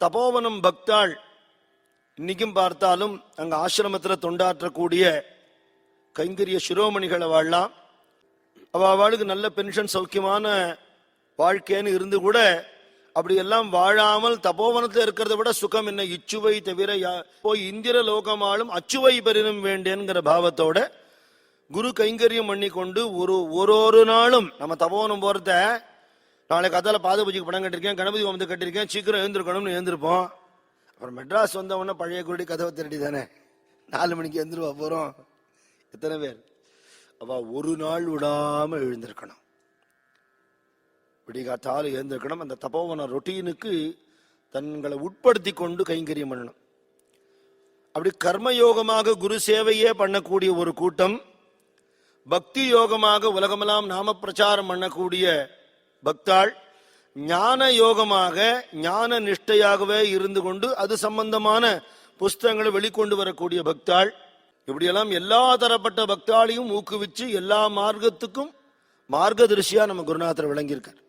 தபோவனம் பக்தாள் இன்னைக்கும் பார்த்தாலும் அங்க ஆசிரமத்துல தொண்டாற்றக்கூடிய கைங்கரிய சிரோமணிகளை வாழலாம். அவ அவளுக்கு நல்ல பென்ஷன் சௌக்கியமான வாழ்க்கைன்னு இருந்து கூட அப்படி எல்லாம் வாழாமல் தபோவனத்தில் இருக்கிறத விட சுகம் என்ன? இச்சுவை தவிர யா- போய் இந்திர லோகமாலும் அச்சுவை பெரிதும் வேண்டேங்கிற பாவத்தோட குரு கைங்கரியம் பண்ணி கொண்டு ஒரு ஒரு ஒரு நாளும் நம்ம தபோவனம் போறத நாளை கதால பாத பூஜைக்கு படம் கட்டிருக்கேன் கணபதி வந்து கட்டிருக்கேன் சீக்கிரம் எழுந்திருக்கணும்னு எழுந்திருப்போம். அப்புறம் மெட்ராஸ் வந்த உடனே பழைய குருடி கதவை திரட்டி தானே நாலு மணிக்கு எழுந்திருவா போறோம். எத்தனை பேர். அவ ஒரு நாள் விடாம எழுந்திருக்கணும். விடிகாத்தாலும் எழுந்திருக்கணும். அந்த தபோவன ரொட்டீனுக்கு தங்களை உட்படுத்தி கொண்டு கைங்கரியம் பண்ணணும். அப்படி கர்மயோகமாக குரு சேவையே பண்ணக்கூடிய ஒரு கூட்டம் பக்தி யோகமாக உலகமெல்லாம் நாம பிரச்சாரம் பண்ணக்கூடிய பக்தாள் ஞான யோகமாக ஞான நிஷ்டையாகவே இருந்து கொண்டு அது சம்பந்தமான புஸ்தகங்களை வெளிக்கொண்டு வரக்கூடிய பக்தாள். இப்படியெல்லாம் எல்லா தரப்பட்ட பக்தாளையும் ஊக்குவிச்சு எல்லா மார்க்கத்துக்கும் மார்க்கதரிசியா நம்ம குருநாதர் விளங்கியிருக்கார்.